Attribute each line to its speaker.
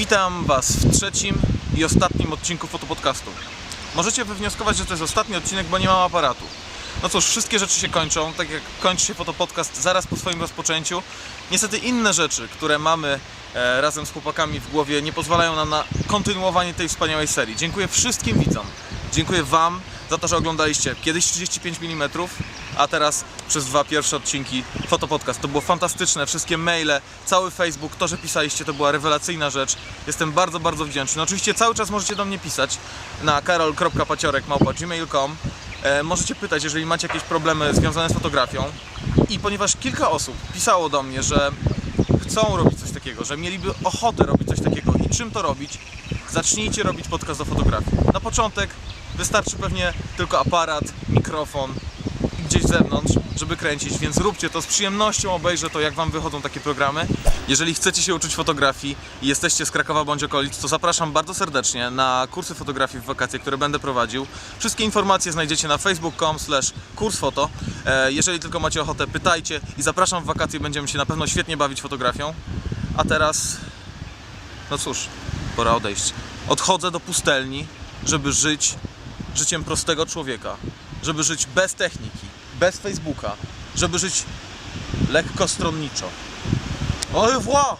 Speaker 1: Witam Was w trzecim i ostatnim odcinku fotopodcastu. Możecie wywnioskować, że to jest ostatni odcinek, bo nie mam aparatu. No cóż, wszystkie rzeczy się kończą, tak jak kończy się fotopodcast zaraz po swoim rozpoczęciu. Niestety inne rzeczy, które mamy e, razem z chłopakami w głowie, nie pozwalają nam na kontynuowanie tej wspaniałej serii. Dziękuję wszystkim widzom. Dziękuję Wam za to, że oglądaliście kiedyś 35 mm, a teraz przez dwa pierwsze odcinki fotopodcast. To było fantastyczne, wszystkie maile, cały Facebook, to, że pisaliście, to była rewelacyjna rzecz. Jestem bardzo, bardzo wdzięczny. Oczywiście cały czas możecie do mnie pisać na karol.paciorek.gmail.com e, Możecie pytać, jeżeli macie jakieś problemy związane z fotografią. I ponieważ kilka osób pisało do mnie, że chcą robić coś takiego, że mieliby ochotę robić coś takiego i czym to robić, zacznijcie robić podcast do fotografii. Na początek wystarczy pewnie tylko aparat, mikrofon gdzieś z zewnątrz, żeby kręcić, więc róbcie to z przyjemnością, obejrzę to, jak Wam wychodzą takie programy. Jeżeli chcecie się uczyć fotografii i jesteście z Krakowa bądź okolic, to zapraszam bardzo serdecznie na kursy fotografii w wakacje, które będę prowadził. Wszystkie informacje znajdziecie na facebook.com kursfoto. E, Jeżeli tylko macie ochotę, pytajcie i zapraszam w wakacje, będziemy się na pewno świetnie bawić fotografią. A teraz, no cóż, pora odejść. Odchodzę do pustelni, żeby żyć życiem prostego człowieka, żeby żyć bez techniki, bez Facebooka, żeby żyć lekko stronniczo. Au revoir!